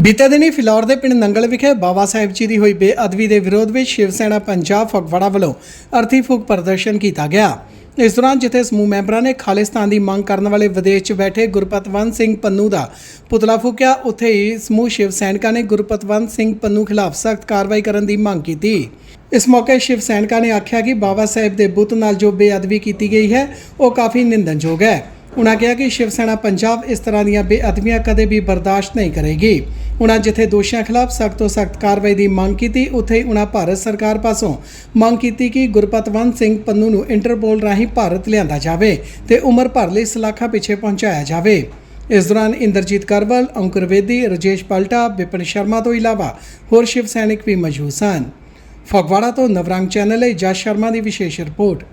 ਬੀਤੇ ਦਿਨੀ ਫਿਲੌਰ ਦੇ ਪਿੰਡ ਨੰਗਲ ਵਿਖੇ ਬਾਬਾ ਸਾਹਿਬ ਜੀ ਦੀ ਹੋਈ ਬੇਅਦਬੀ ਦੇ ਵਿਰੋਧ ਵਿੱਚ ਸ਼ਿਵ ਸੈਨਾ ਪੰਜਾਬ ਫਗਵਾੜਾ ਵੱਲੋਂ ਅਰਥੀ ਫੂਕ ਪ੍ਰਦਰਸ਼ਨ ਕੀਤਾ ਗਿਆ। ਇਸ ਦੌਰਾਨ ਜਿੱਥੇ ਸਮੂਹ ਮੈਂਬਰਾਂ ਨੇ ਖਾਲਿਸਤਾਨ ਦੀ ਮੰਗ ਕਰਨ ਵਾਲੇ ਵਿਦੇਸ਼ 'ਚ ਬੈਠੇ ਗੁਰਪਤਵੰਤ ਸਿੰਘ ਪੰਨੂ ਦਾ ਪੁਤਲਾ ਫੂਕਿਆ, ਉੱਥੇ ਹੀ ਸਮੂਹ ਸ਼ਿਵ ਸੈਨਿਕਾਂ ਨੇ ਗੁਰਪਤਵੰਤ ਸਿੰਘ ਪੰਨੂ ਖਿਲਾਫ ਸਖਤ ਕਾਰਵਾਈ ਕਰਨ ਦੀ ਮੰਗ ਕੀਤੀ। ਇਸ ਮੌਕੇ ਸ਼ਿਵ ਸੈਨਿਕਾਂ ਨੇ ਆਖਿਆ ਕਿ ਬਾਬਾ ਸਾਹਿਬ ਦੇ ਬੁੱਤ ਨਾਲ ਜੋ ਬੇਅਦਬੀ ਕੀਤੀ ਗਈ ਹੈ, ਉਹ ਕਾਫੀ ਨਿੰਦਣਯੋਗ ਹੈ। ਉਨ੍ਹਾਂ ਕਿਹਾ ਕਿ ਸ਼ਿਵ ਸੈਨਾ ਪੰਜਾਬ ਇਸ ਤਰ੍ਹਾਂ ਦੀਆਂ ਬੇਅਦਬੀਆਂ ਕਦੇ ਵੀ ਬਰਦਾਸ਼ਤ ਨਹੀਂ ਕਰੇਗੀ। ਉਨ੍ਹਾਂ ਜਿੱਥੇ ਦੋਸ਼ੀਆਂ ਖਿਲਾਫ ਸਖਤ ਤੋਂ ਸਖਤ ਕਾਰਵਾਈ ਦੀ ਮੰਗ ਕੀਤੀ, ਉੱਥੇ ਹੀ ਉਨ੍ਹਾਂ ਭਾਰਤ ਸਰਕਾਰ ਪਾਸੋਂ ਮੰਗ ਕੀਤੀ ਕਿ ਗੁਰਪਤਵੰਤ ਸਿੰਘ ਪੰਨੂ ਨੂੰ ਇੰਟਰਪੋਲ ਰਾਹੀਂ ਭਾਰਤ ਲਿਆਂਦਾ ਜਾਵੇ ਤੇ ਉਮਰ ਭਰ ਲਈ ਸਲਾਖਾ ਪਿੱਛੇ ਪਹੁੰਚਾਇਆ ਜਾਵੇ। ਇਸ ਦੌਰਾਨ ਇੰਦਰਜੀਤ ਕਰਵਲ, ਅੰਕੁਰ ਵੇਦੀ ਰਜੇਸ਼ ਪਲਟਾ, ਵਿਪਨ ਸ਼ਰਮਾ ਤੋਂ ਇਲਾਵਾ ਹੋਰ ਸ਼ਿਵ ਸੈਨਿਕ ਵੀ ਮੌਜੂਦ ਸਨ। ਫਗਵਾੜਾ ਤੋਂ ਨਵਰੰਗ ਚੈਨਲ ਲਈ ਜਸ ਸ਼ਰਮਾ ਦੀ ਵਿਸ਼ੇਸ਼ ਰਿਪੋਰਟ।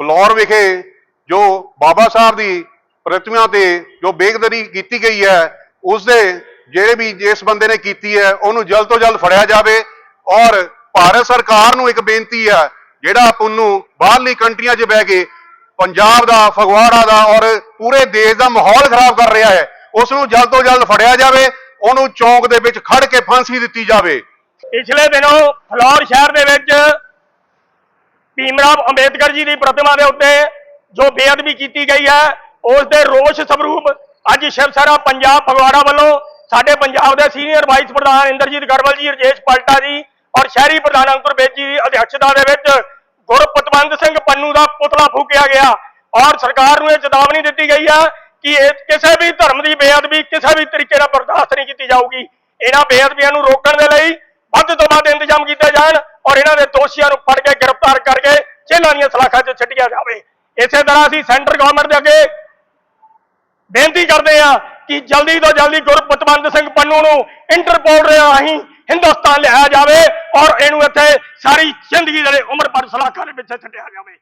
ਫਲੋਰ ਵਿਖੇ ਜੋ ਬਾਬਾ ਸਾਹਿਬ ਦੀ ਪ੍ਰਤਿਮਾ ਤੇ ਜੋ ਬੇਕਦਰੀ ਕੀਤੀ ਗਈ ਹੈ ਉਸ ਦੇ ਜਿਹੜੇ ਵੀ ਜਿਸ ਬੰਦੇ ਨੇ ਕੀਤੀ ਹੈ, ਉਹਨੂੰ ਜਲਦ ਤੋਂ ਜਲਦ ਫੜਿਆ ਜਾਵੇ ਔਰ ਭਾਰਤ ਸਰਕਾਰ ਨੂੰ ਇੱਕ ਬੇਨਤੀ ਹੈ, ਜਿਹੜਾ ਪੁੰਨੂ ਬਾਹਰਲੀ ਕੰਟਰੀਆਂ 'ਚ ਬਹਿ ਕੇ ਪੰਜਾਬ ਦਾ, ਫਗਵਾੜਾ ਦਾ ਔਰ ਪੂਰੇ ਦੇਸ਼ ਦਾ ਮਾਹੌਲ ਖਰਾਬ ਕਰ ਰਿਹਾ ਹੈ ਉਸ ਨੂੰ ਜਲਦ ਤੋਂ ਜਲਦ ਫੜਿਆ ਜਾਵੇ, ਉਹਨੂੰ ਚੌਂਕ ਦੇ ਵਿੱਚ ਖੜ ਕੇ ਫਾਂਸੀ ਦਿੱਤੀ ਜਾਵੇ। ਪਿਛਲੇ ਦਿਨੋਂ ਫਲੌਰ ਸ਼ਹਿਰ ਦੇ ਵਿੱਚ ਭੀਮਰਾਵ ਅੰਬੇਦਕਰ ਜੀ ਦੀ ਪ੍ਰਤਿਮਾ ਦੇ ਉੱਤੇ ਜੋ ਬੇਅਦਬੀ ਕੀਤੀ ਗਈ ਹੈ ਉਸ ਦੇ ਰੋਸ ਸਵਰੂਪ ਅੱਜ ਸ਼ਿਵ ਸੈਨਾ ਪੰਜਾਬ ਫਗਵਾੜਾ ਵੱਲੋਂ ਸਾਡੇ ਪੰਜਾਬ ਦੇ ਸੀਨੀਅਰ ਵਾਈਸ ਪ੍ਰਧਾਨ ਇੰਦਰਜੀਤ ਗਰਵਲ ਜੀ, ਰਜੇਸ਼ ਪਲਟਾ ਜੀ ਔਰ ਸ਼ਹਿਰੀ ਪ੍ਰਧਾਨ ਅੰਕੁਰਬੇਦ ਜੀ ਦੀ ਅਧਿਕਸ਼ਤਾ ਦੇ ਵਿੱਚ ਗੁਰਪਤਵੰਤ ਸਿੰਘ ਪੰਨੂ ਦਾ ਪੁਤਲਾ ਫੂਕਿਆ ਗਿਆ ਔਰ ਸਰਕਾਰ ਨੂੰ ਇਹ ਚੇਤਾਵਨੀ ਦਿੱਤੀ ਗਈ ਹੈ ਕਿ ਇਹ ਕਿਸੇ ਵੀ ਧਰਮ ਦੀ ਬੇਅਦਬੀ ਕਿਸੇ ਵੀ ਤਰੀਕੇ ਨਾਲ ਬਰਦਾਸ਼ਤ ਨਹੀਂ ਕੀਤੀ ਜਾਊਗੀ। ਇਹਨਾਂ ਬੇਅਦਬੀਆਂ ਨੂੰ ਰੋਕਣ ਦੇ ਲਈ ਵੱਧ ਤੋਂ ਵੱਧ ਇੰਤਜ਼ਾਮ ਕੀਤੇ ਜਾਣ ਔਰ ਇਹਨਾਂ ਦੇ ਦੋਸ਼ੀਆਂ ਨੂੰ ਫੜ ਕੇ ਗ੍ਰਿਫਤਾਰ ਕਰਕੇ ਜੇਲ੍ਹਾਂ ਦੀਆਂ ਸਲਾਖਾਂ 'ਚ ਛੱਡਿਆ ਜਾਵੇ। ਇਸੇ ਤਰ੍ਹਾਂ ਅਸੀਂ ਸੈਂਟਰ ਗਵਰਨਮੈਂਟ ਦੇ ਅੱਗੇ ਬੇਨਤੀ ਕਰਦੇ ਆ ਕਿ ਜਲਦੀ ਤੋਂ ਜਲਦੀ ਗੁਰਪਤਵੰਤ ਸਿੰਘ ਪੰਨੂ ਨੂੰ ਇੰਟਰਪੋਲ ਰਾਹੀਂ ਹਿੰਦੁਸਤਾਨ ਲਿਆਇਆ ਜਾਵੇ ਔਰ ਇਹਨੂੰ ਇੱਥੇ ਸਾਰੀ ਜ਼ਿੰਦਗੀ ਦੇ ਉਮਰ ਭਰ ਸਲਾਖਾਂ ਦੇ ਵਿੱਚ ਛੱਡਿਆ ਜਾਵੇ।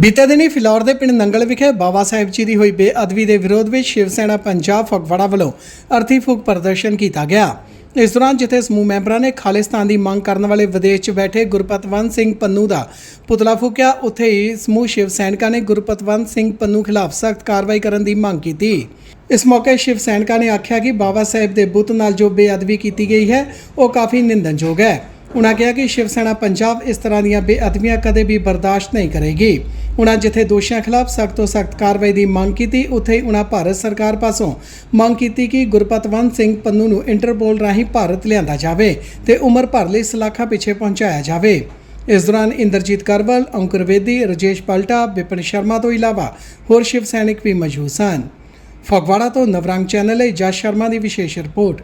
ਬੀਤੇ ਦਿਨੀ ਫਿਲੌਰ ਦੇ ਪਿੰਡ ਨੰਗਲ ਵਿਖੇ ਬਾਬਾ ਸਾਹਿਬ ਜੀ ਦੀ ਹੋਈ ਬੇਅਦਬੀ ਦੇ ਵਿਰੋਧ ਵਿੱਚ ਸ਼ਿਵ ਸੈਨਾ ਪੰਜਾਬ ਫਗਵਾੜਾ ਵੱਲੋਂ ਅਰਥੀ ਫੂਕ ਪ੍ਰਦਰਸ਼ਨ ਕੀਤਾ ਗਿਆ। ਇਸ ਦੌਰਾਨ ਜਿੱਥੇ ਸਮੂਹ ਮੈਂਬਰਾਂ ਨੇ ਖਾਲਿਸਤਾਨ ਦੀ ਮੰਗ ਕਰਨ ਵਾਲੇ ਵਿਦੇਸ਼ 'ਚ ਬੈਠੇ ਗੁਰਪਤਵੰਤ ਸਿੰਘ ਪੰਨੂ ਦਾ ਪੁਤਲਾ ਫੂਕਿਆ, ਉੱਥੇ ਹੀ ਸਮੂਹ ਸ਼ਿਵ ਸੈਨਿਕਾਂ ਨੇ ਗੁਰਪਤਵੰਤ ਸਿੰਘ ਪੰਨੂ ਖਿਲਾਫ ਸਖਤ ਕਾਰਵਾਈ ਕਰਨ ਦੀ ਮੰਗ ਕੀਤੀ। ਇਸ ਮੌਕੇ ਸ਼ਿਵ ਸੈਨਿਕਾਂ ਨੇ ਆਖਿਆ ਕਿ ਬਾਬਾ ਸਾਹਿਬ ਦੇ ਬੁੱਤ ਨਾਲ ਜੋ ਬੇਅਦਬੀ ਕੀਤੀ ਗਈ ਹੈ, ਉਹ ਕਾਫੀ ਨਿੰਦਣਯੋਗ ਹੈ। ਉਨ੍ਹਾਂ ਕਿਹਾ ਕਿ ਸ਼ਿਵ ਸੈਨਾ ਪੰਜਾਬ ਇਸ ਤਰ੍ਹਾਂ ਦੀਆਂ ਬੇਅਦਬੀਆਂ ਕਦੇ ਵੀ ਬਰਦਾਸ਼ਤ ਨਹੀਂ ਕਰੇਗੀ। ਉਨ੍ਹਾਂ ਜਿੱਥੇ ਦੋਸ਼ੀਆਂ ਖਿਲਾਫ ਸਖਤ ਤੋਂ ਸਖਤ ਕਾਰਵਾਈ ਦੀ ਮੰਗ ਕੀਤੀ, ਉੱਥੇ ਹੀ ਉਨ੍ਹਾਂ ਭਾਰਤ ਸਰਕਾਰ ਪਾਸੋਂ ਮੰਗ ਕੀਤੀ ਕਿ ਗੁਰਪਤਵੰਤ ਸਿੰਘ ਪੰਨੂ ਨੂੰ ਇੰਟਰਪੋਲ ਰਾਹੀਂ ਭਾਰਤ ਲਿਆਂਦਾ ਜਾਵੇ ਤੇ ਉਮਰ ਭਰ ਲਈ ਸਲਾਖਾ ਪਿੱਛੇ ਪਹੁੰਚਾਇਆ ਜਾਵੇ। ਇਸ ਦੌਰਾਨ ਇੰਦਰਜੀਤ ਕਰਵਲ, ਅੰਕੁਰ ਵੇਦੀ ਰਜੇਸ਼ ਪਲਟਾ, ਵਿਪਨ ਸ਼ਰਮਾ ਤੋਂ ਇਲਾਵਾ ਹੋਰ ਸ਼ਿਵ ਸੈਨਿਕ ਵੀ ਮੌਜੂਦ ਸਨ। ਫਗਵਾੜਾ ਤੋਂ ਨਵਰੰਗ ਚੈਨਲ ਲਈ ਜਸ ਸ਼ਰਮਾ ਦੀ ਵਿਸ਼ੇਸ਼ ਰਿਪੋਰਟ।